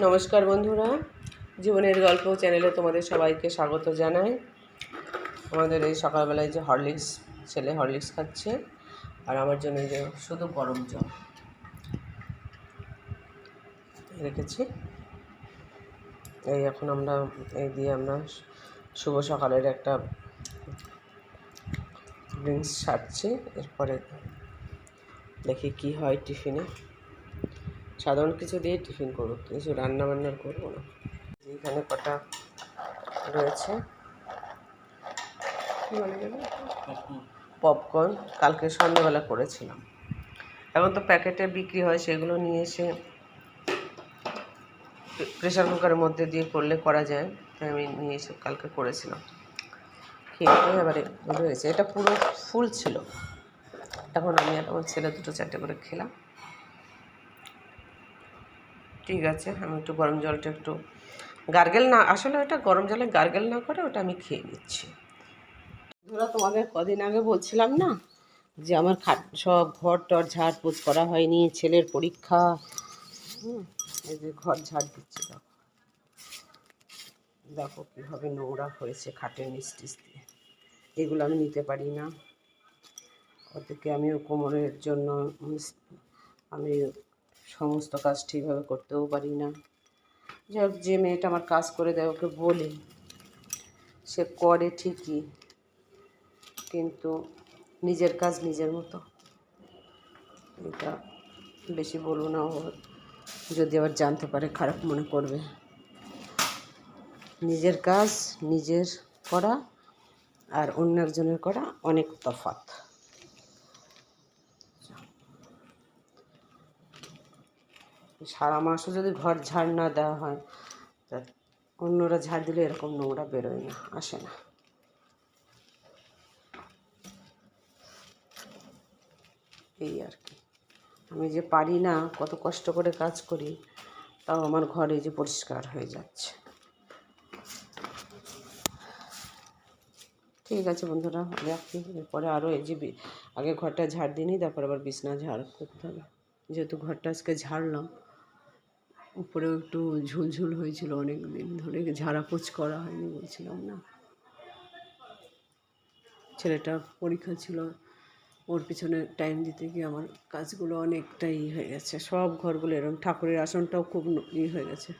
নমস্কার বন্ধুরা। জীবনের গল্প চ্যানেলে তোমাদের সবাইকে স্বাগত জানাই। আমাদের এই সকালবেলায় যে হরলিক্স, ছেলে হরলিক্স খাচ্ছে, আর আমার জন্য যে শুধু গরম জল। রেখেছি। এই এখন আমরা, এই দিয়ে আমরা শুভ সকালের একটা ড্রিঙ্কস সারছি। এরপরে দেখি কি হয় টিফিনে। সাধারণ কিছু দিয়ে টিফিন করব কিছু রান্না বান্নার করব না। এখানে কটা রয়েছে। পপকর্ন। কালকে সন্ধ্যেবেলা করেছিলাম। এখন তো প্যাকেটে বিক্রি হয়, সেগুলো নিয়ে এসে প্রেশার কুকারের মধ্যে দিয়ে করলে করা যায়। তাই আমি নিয়ে এসে কালকে করেছিলাম। খেয়ে এবারে রয়েছে। এটা পুরো ফুল ছিল। এখন আমি আর আমার ছেলে দুটো চারটে করে খেলাম। ঠিক আছে, আমি একটু গরম জলটা একটু গার্গেল না, আসলে ওটা গরম জলে গার্গেল না করে ওটা আমি খেয়ে নিচ্ছি। ধরো তোমাদের কদিন আগে বলছিলাম না যে আমার খাট, সব ঘর টর ঝাড় পোছ করা হয়নি, ছেলের পরীক্ষা। হুম, এই যে ঘর ঝাড় দিচ্ছি, দেখো। দেখো কীভাবে নোংরা হয়েছে খাটের টিচ দিয়ে। এগুলো আমি নিতে পারি না। ওদেরকে আমিও কোমরের জন্য, আমি সমস্ত কাজ ঠিকভাবে করতেও পারি না। যাই যে মেয়েটা আমার কাজ করে দেয়, ওকে বলি। সে করে ঠিকই, কিন্তু নিজের কাজ নিজের মতো। এটা বেশি বলব না, ও যদি আবার জানতে পারে, খারাপ মনে করবে। নিজের কাজ নিজের করা আর অন্য একজনের করা অনেক তফাৎ। সারা মাসও যদি ঘর ঝাড় না দেওয়া হয়, তা অন্যরা ঝাড় দিলে এরকম নোংরা বেরোয় না, আসে না। এই আর কি। আমি যে পারি না, কত কষ্ট করে কাজ করি, তাও আমার ঘরে যে পরিষ্কার হয়ে যাচ্ছে। ঠিক আছে বন্ধুরা, রাখি। এরপরে আরও এই যে আগে ঘরটা ঝাড় দিই তারপর আবার বিছনা ঝাড় করতে হবে। যেহেতু ঘরটা আজকে ঝাড়লাম উপরেও একটু ঝুলঝুল হয়েছিল অনেক দিন ধরে, ঝাড়াপোছ করা হয়নি বলছিলাম না। ছেলেটা পরীক্ষা ছিল, ওর পিছনে টাইম দিতে গিয়ে আমার কাজগুলো অনেকটাই হয়ে গেছে। সব ঘরগুলো এরকম ঠাকুরের আসনটাও খুব ই হয়ে গেছে।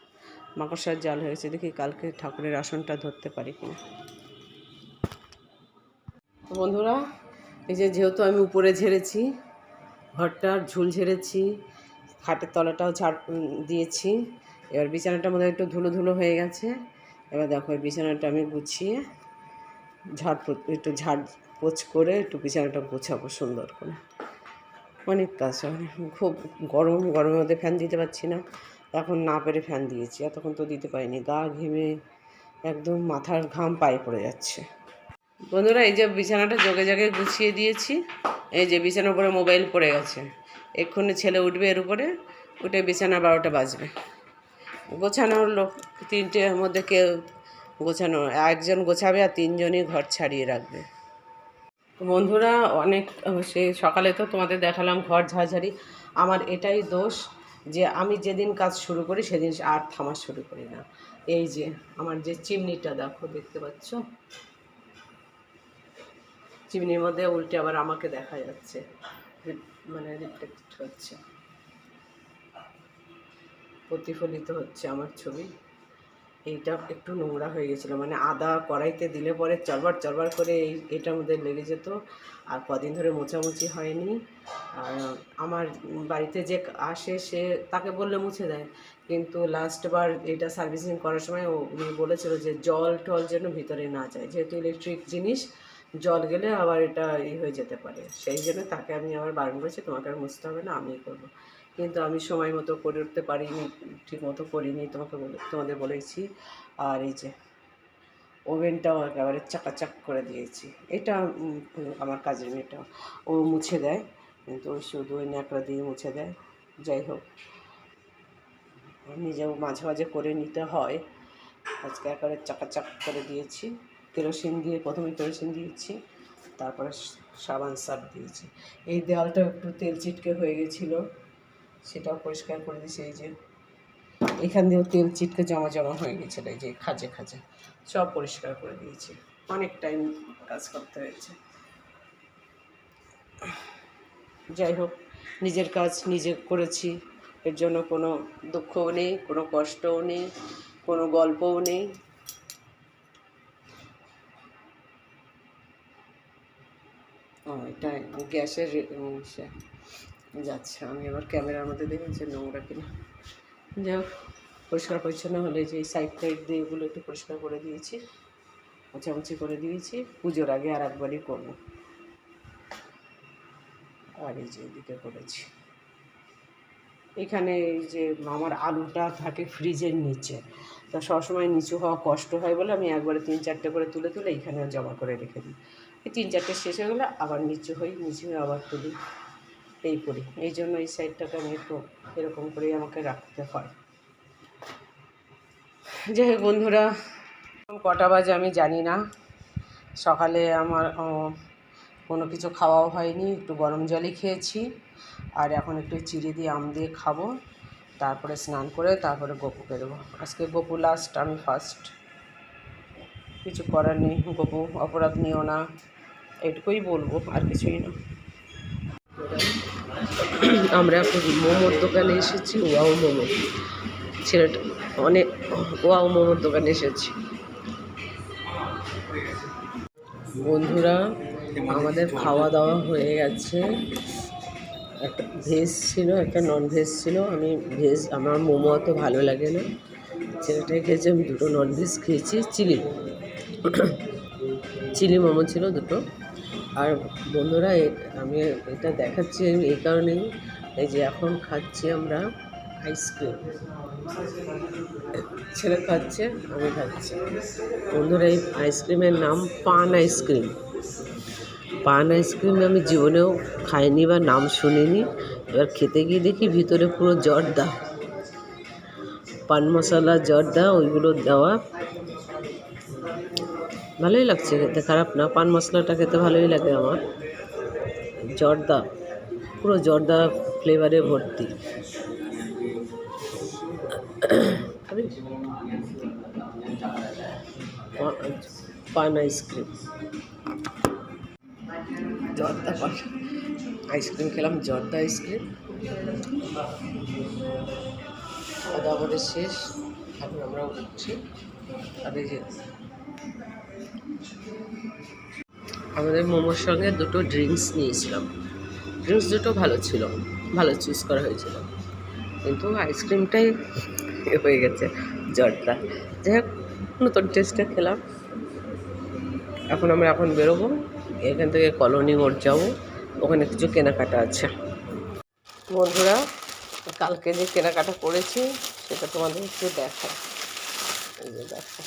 মাকড়সার জাল হয়ে গেছে, দেখি কালকে ঠাকুরের আসনটা ধরতে পারি কিনা। তো বন্ধুরা, এই যে যেহেতু আমি উপরে ঝেড়েছি ঘরটার ঝুল ঝেড়েছি খাটের তলাটাও ঝাড় দিয়েছি। এবার বিছানাটার মধ্যে একটু ধুলো ধুলো হয়ে গেছে। এবার দেখো, এই বিছানাটা আমি গুছিয়ে ঝাড় একটু ঝাড় পোছ করে একটু বিছানাটা গোছাবো সুন্দর করে। অনেক কাজ হয়। খুব গরম, গরমের মধ্যে ফ্যান দিতে পারছি না। এখন না পেরে ফ্যান দিয়েছি। এতক্ষণ তো দিতে পারিনি। গা ঘেমে একদম মাথার ঘাম পায়ে পড়ে যাচ্ছে। বন্ধুরা, এই যে বিছানাটা যোগে যোগে গুছিয়ে দিয়েছি। এই যে বিছানার উপরে মোবাইল পড়ে গেছে। এক্ষুনি ছেলে উঠবে এর উপরে, উঠে বিছানা বারোটা বাজবে। গোছানোর লোক, তিনটের মধ্যে কেউ গোছানো, একজন গোছাবে আর তিনজনই ঘর ছাড়িয়ে রাখবে। বন্ধুরা, অনেক, সে সকালে তো তোমাদের দেখালাম ঘর ঝাড়ঝাড়ি। আমার এটাই দোষ যে আমি যেদিন কাজ শুরু করি, সেদিন আর থামা শুরু করি না। এই যে, আমার যে চিমনিটা দেখো, দেখতে পাচ্ছ? চিমনির মধ্যে উল্টে আবার আমাকে দেখা যাচ্ছে। মানে রিফ্লেক্ট হচ্ছে। প্রতিফলিত হচ্ছে আমার ছবি। এইটা একটু নোংরা হয়ে গেছিল। মানে আদা কড়াইতে দিলে পরে চরবার চরবার করে এই, এটার মধ্যে লেগে যেত। আর কদিন ধরে মোছামুছি হয়নি। আর আমার বাড়িতে যে আসে সে তাকে বললে মুছে দেয়। কিন্তু লাস্টবার এটা সার্ভিসিং করার সময় ও, উনি বলেছিল যে জল টল যেন ভিতরে না যায়। যেহেতু ইলেকট্রিক জিনিস জল গেলে আবার এটা ই হয়ে যেতে পারে। সেই জন্য তাকে আমি আবার বারণ করেছি, তোমাকে আর মুছতে হবে না, আমিই করব। কিন্তু আমি সময় মতো করে উঠতে পারিনি, ঠিক মতো করিনি, তোমাকে বলে, তোমাদের বলেছি। আর এই যে, ওভেনটাও একেবারে চাকাচাক করে দিয়েছি। এটা আমার কাজের মেয়েটা, ও মুছে দেয়, কিন্তু শুধু ওই ন্যাকড়া দিয়ে মুছে দেয়। যাই হোক, নিজেও মাঝে মাঝে করে নিতে হয়। আজকে একেবারে চাকাচাক করে দিয়েছি। কেরোসিন দিয়ে প্রথমে কেরোসিন দিয়েছি, তারপরে সাবান সার দিয়েছি। এই দেওয়ালটা একটু তেল চিটকে হয়ে গেছিল, সেটাও পরিষ্কার করে দিয়েছি, এই যে। এখান দিয়েও তেল চিটকে জমা জমা হয়ে গেছিল, এই যে খাজে খাজে। সব পরিষ্কার করে দিয়েছি, অনেক টাইম কাজ করতে হয়েছে। যাই হোক, নিজের কাজ নিজে করেছি, এর জন্য কোনো দুঃখও নেই, কোনো কষ্টও নেই, কোনো গল্পও নেই। এটা গ্যাসের যাচ্ছে। আমি আবার ক্যামেরার মধ্যে দেখেছি নোংরা কিনা। যাই হোক, পরিষ্কার পরিচ্ছন্ন হলে যে সাইড টাইড দিয়ে এগুলো একটু পরিষ্কার করে দিয়েছি, মোছামুছি করে দিয়েছি। পুজোর আগে আর একবারই করব। আর এই যে এদিকে করেছি। এখানে এই যে আমার আলুটা থাকে ফ্রিজের নিচে। তা সবসময় নিচু হওয়া কষ্ট হয় বলে আমি একবারে তিন চারটে করে তুলে তুলে এখানে জমা করে রেখে দিই। তিন চারটে শেষ হয়ে গেলে আবার নিচু হই, নিচু হয়ে আবার তুলি। এই করি। এই জন্য এই সাইডটাকে আমি একটু এরকম করেই আমাকে রাখতে হয়। যাই হোক বন্ধুরা কটা বাজে আমি জানি না। সকালে আমার কোনো কিছু খাওয়াও হয়নি, একটু গরম জলই খেয়েছি। আর এখন একটু চিড়ে দিয়ে আম দিয়ে খাব। তারপরে স্নান করে তারপরে গপু বেরোবো। আজকে গপু লাস্ট আমি ফার্স্ট কিছু করার নেই। গপু অপরাধ নিও না। এটুকুই বলব, আর কিছুই না। আমরা মোমোর দোকানে এসেছি, ওয়াও মোমো। ছেলেটা অনেক ওয়াও মোমোর দোকানে এসেছি। বন্ধুরা, আমাদের খাওয়া দাওয়া হয়ে গেছে। একটা ভেজ ছিল, একটা নন ভেজ ছিল। আমি ভেজ, আমার মোমো অত ভালো লাগে না। ছেলেটাই খেয়েছি, আমি দুটো নন ভেজ খেয়েছি, চিলি। চিলি মোমো ছিল দুটো। আর বন্ধুরা আমি এটা দেখাচ্ছি এই কারণেই। এই যে এখন খাচ্ছি আমরা আইসক্রিম ছেলে খাচ্ছে, আমি খাচ্ছি। বন্ধুরা, এই আইসক্রিমের নাম পান আইসক্রিম পান আইসক্রিম আমি জীবনেও খাইনি বা নাম শুনিনি। এবার খেতে গিয়ে দেখি ভিতরে পুরো জর্দা। পান মশলা, জর্দা, ওইগুলো দেওয়া। ভালোই লাগছে খেতে, খারাপ না। পান মশলাটা খেতে ভালোই লাগে আমার। জর্দা, পুরো জর্দা ফ্লেভারে ভর্তি। পান আইসক্রিম। জর্দা পান আইসক্রিম খেলাম, জর্দা আইসক্রিম। খাওয়া দাওয়া আমাদের শেষ। এখন আমরা উঠছি আর এই যে আমাদের মোমোর সঙ্গে দুটো ড্রিঙ্কস নিয়েছিলাম। ড্রিঙ্কস দুটো ভালো ছিল, ভালো চুজ করা হয়েছিল। কিন্তু আইসক্রিমটাই হয়ে গেছে জ্বরটা। যাই হোক, নতুন টেস্টে খেলাম। এখন আমরা এখন বেরোবো, এখান থেকে কলোনি মোড় যাব, ওখানে কিছু কেনাকাটা আছে। বন্ধুরা, কালকে যে কেনাকাটা করেছি, সেটা তোমাদের একটু দেখা দেখো।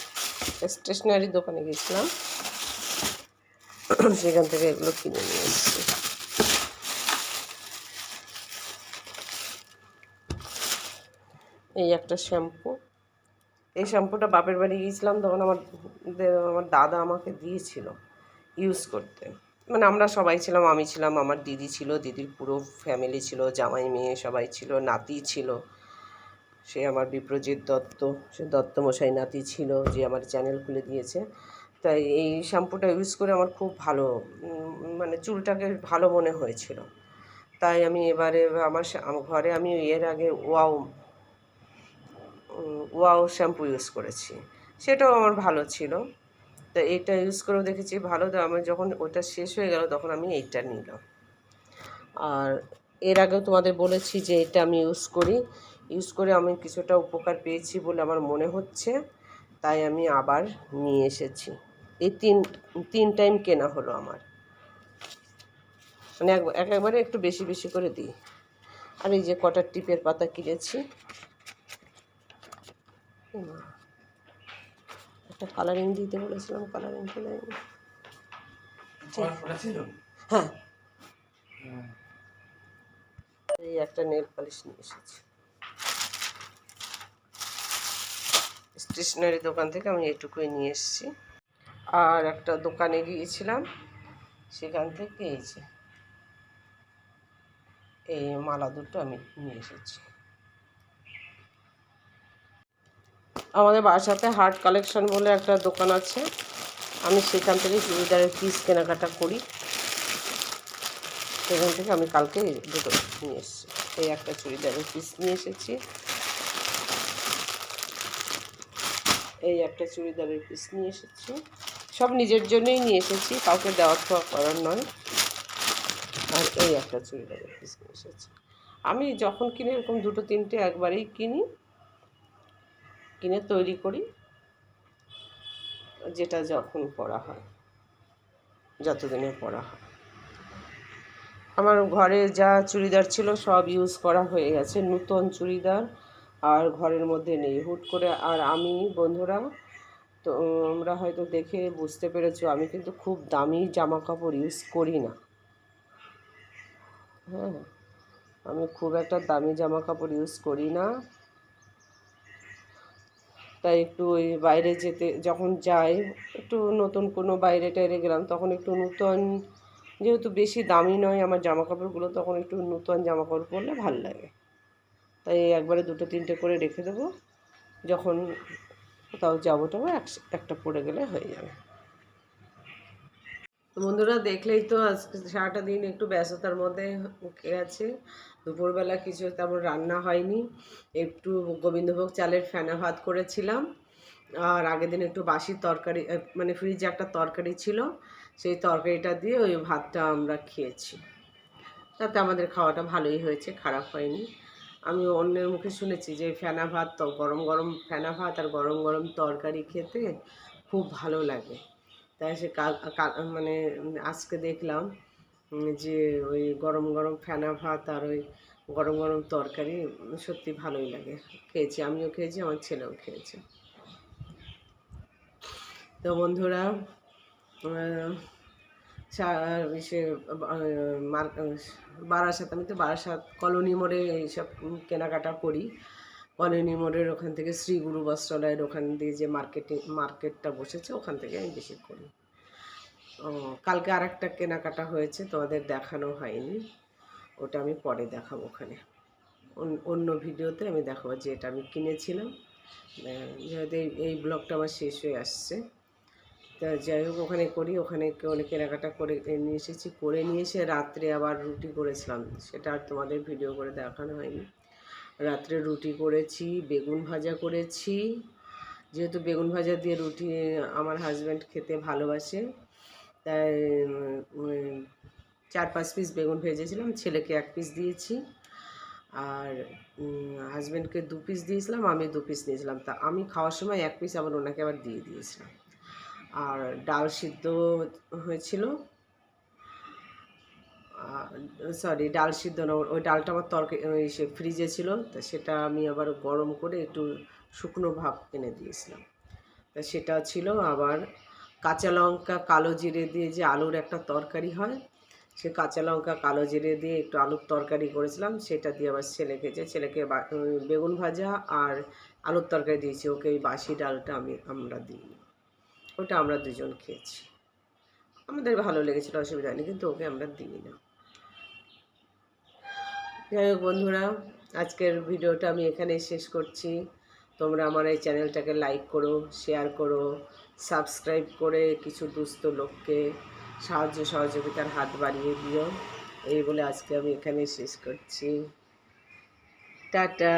স্টেশনারি দোকানে গেছিলাম। সেখান থেকে এগুলো কিনে নিয়ে এসেছি। এই একটা শ্যাম্পু। এই শ্যাম্পুটা বাপের বাড়ি গিয়েছিলাম, তখন আমার আমার দাদা আমাকে দিয়েছিল ইউজ করতে। মানে আমরা সবাই ছিলাম, আমি ছিলাম, আমার দিদি ছিল, দিদির পুরো ফ্যামিলি ছিল, জামাই মেয়ে সবাই ছিল, নাতি ছিল। সে আমার বিপ্রজিৎ দত্ত, সে দত্তমশাই নাতি ছিল যে আমার চ্যানেল খুলে দিয়েছে। তাই এই শ্যাম্পুটা ইউজ করে আমার খুব ভালো মানে চুলটাকে ভালো মনে হয়েছিল। তাই আমি এবারে আমার ঘরে আমি এর আগে ওয়াও ওয়াও শ্যাম্পু ইউজ করেছি। সেটাও আমার ভালো ছিল। তো এইটা ইউজ করেও দেখেছি ভালো। তো আমার যখন ওটা শেষ হয়ে গেল তখন আমি এইটা নিলাম। আর এর আগেও তোমাদের বলেছি যে এটা আমি ইউজ করি। ইউজ করে আমি কিছুটা উপকার পেয়েছি বলে আমার মনে হচ্ছে। তাই আমি আবার নিয়ে এসেছি। এই তিন তিন টাইম কেনা হলো আমার। মানে এক- এক একবারে একটু বেশি বেশি করে দিই। আর এই যে কটার টিপের পাতা কিনেছি। একটা কালারিং দিতে বলেছিলাম কালারিং ফেলে হ্যাঁ। এই একটা নেল পালিশ নিয়ে এসেছি। স্টেশনারি দোকান থেকে আমি এটুকুই নিয়ে এসেছি। আর একটা দোকানে গিয়েছিলাম, সেখান থেকে এই যে, এই মালা দুটো আমি নিয়ে এসেছি। আমাদের বাসাতে হার্ট কালেকশন বলে একটা দোকান আছে, আমি সেখান থেকে চুড়িদারের পিস কেনাকাটা করি। সেখান থেকে আমি কালকে দুটো নিয়ে এসেছি। এই একটা চুড়িদারের পিস নিয়ে এসেছি। এই একটা চুড়িদারের পিস নিয়ে এসেছি। সব নিজের জন্যই নিয়ে এসেছি, কাউকে দেওয়ার খাওয়া করার নয়। আর এই একটা চুড়িদারের পিস নিয়ে এসেছি। আমি যখন কিনি, এরকম দুটো, তিনটে একবারেই কিনি, কিনে তৈরি করি, যেটা যখন পরা হয় যতদিনে পরা হয়। আমার ঘরে যা চুড়িদার ছিল, সব ইউজ করা হয়ে গেছে। নূতন চুড়িদার আর ঘরের মধ্যে নেই। হুট করে আর আমি, বন্ধুরা তো আমরা হয়তো দেখে বুঝতে পেরেছ, আমি কিন্তু খুব দামি জামা কাপড় ইউজ করি না। হ্যাঁ আমি খুব একটা দামি জামা কাপড় ইউজ করি না। তাই একটু ওই বাইরে যেতে, যখন যাই, একটু নতুন কোনো বাইরে টাইরে গেলাম, তখন একটু নূতন, যেহেতু বেশি দামি নয় আমার জামা কাপড়গুলো তখন একটু নূতন জামা কাপড় পরলে ভালো লাগে। তাই একবারে দুটো, তিনটে করে রেখে দেবো। যখন কোথাও যাব টাবো একটা পড়ে গেলে হয়ে যাবে। বন্ধুরা, দেখলেই তো আজকে সারাটা দিন একটু ব্যস্ততার মধ্যে গেছে দুপুরবেলা কিছু তেমন রান্না হয়নি। একটু গোবিন্দভোগ চালের ফেনা ভাত করেছিলাম। আর আগের দিন একটু বাসি তরকারি মানে ফ্রিজে একটা তরকারি ছিল। সেই তরকারিটা দিয়ে ওই ভাতটা আমরা খেয়েছি। তাতে আমাদের খাওয়াটা ভালোই হয়েছে, খারাপ হয়নি। আমি অন্যের মুখে শুনেছি যে ফেনা ভাত তো গরম গরম ফেনা ভাত আর গরম গরম তরকারি খেতে খুব ভালো লাগে। তাই সে মানে আজকে দেখলাম যে ওই গরম গরম ফেনা ভাত আর ওই গরম গরম তরকারি সত্যি ভালোই লাগে। খেয়েছি, আমিও খেয়েছি, আমার ছেলেও খেয়েছে। তো বন্ধুরা বারাসাত, আমি তো বারাসাত কলোনি মোড়ে এইসব কেনাকাটা করি। কলোনি মোড়ের ওখান থেকে শ্রীগুরু বস্ত্রালয়ের ওখান দিয়ে যে মার্কেটিং, মার্কেটটা বসেছে, ওখান থেকে আমি বেশি করি। ও, কালকে আর একটা কেনাকাটা হয়েছে তোমাদের দেখানো হয়নি। ওটা আমি পরে দেখাবো ওখানে। অন- অন্য ভিডিওতে আমি দেখাবো যে এটা আমি কিনেছিলাম। যেহেতু এই ব্লগটা আমার শেষ হয়ে আসছে। তা যাই হোক, ওখানে করি, ওখানে অনেক কেনাকাটা করে নিয়ে এসেছি, করে নিয়ে এসে রাত্রে আবার রুটি করেছিলাম। সেটা আর তোমাদের ভিডিও করে দেখানো হয়নি। রাত্রে রুটি করেছি, বেগুন ভাজা করেছি। যেহেতু বেগুন ভাজা দিয়ে রুটি আমার হাজব্যান্ড খেতে ভালোবাসে, তাই চার পাঁচ পিস বেগুন ভেজেছিলাম, ছেলেকে এক পিস দিয়েছি। আর হাজব্যান্ডকে দু পিস দিয়েছিলাম, আমি দু পিস নিয়েছিলাম। তা আমি খাওয়ার সময় এক পিস আবার ওনাকে আবার দিয়ে দিয়েছিলাম। আর ডাল সিদ্ধ হয়েছিল। সরি ডাল সিদ্ধ না, ওই ডালটা আমার তরকারি ওই সে ফ্রিজে ছিল, তা সেটা আমি আবার গরম করে একটু শুকনো ভাব এনে দিয়েছিলাম। তা সেটা ছিল আবার কাঁচা লঙ্কা, কালো জিরে দিয়ে যে আলুর একটা তরকারি হয়, সে কাঁচা লঙ্কা, কালো জিরে দিয়ে একটু আলুর তরকারি করেছিলাম, সেটা দিয়ে আবার ছেলে খেয়েছে ছেলেকে বেগুন ভাজা আর আলুর তরকারি দিয়েছি, ওকে এই বাসি ডালটা আমি, আমরা দিই ওটা আমরা দুজন খেয়েছি। আমাদের ভালো লেগেছিলো, অসুবিধা নেই কিন্তু ওকে আমরা দিই না যাই হোক বন্ধুরা, আজকের ভিডিওটা আমি এখানেই শেষ করছি। তোমরা আমার এই চ্যানেলটাকে লাইক করো শেয়ার করো সাবস্ক্রাইব করে কিছু দুস্থ লোককে সাহায্য সহযোগিতার হাত বাড়িয়ে দিও। এই বলে আজকে আমি এখানে শেষ করছি। টাটা।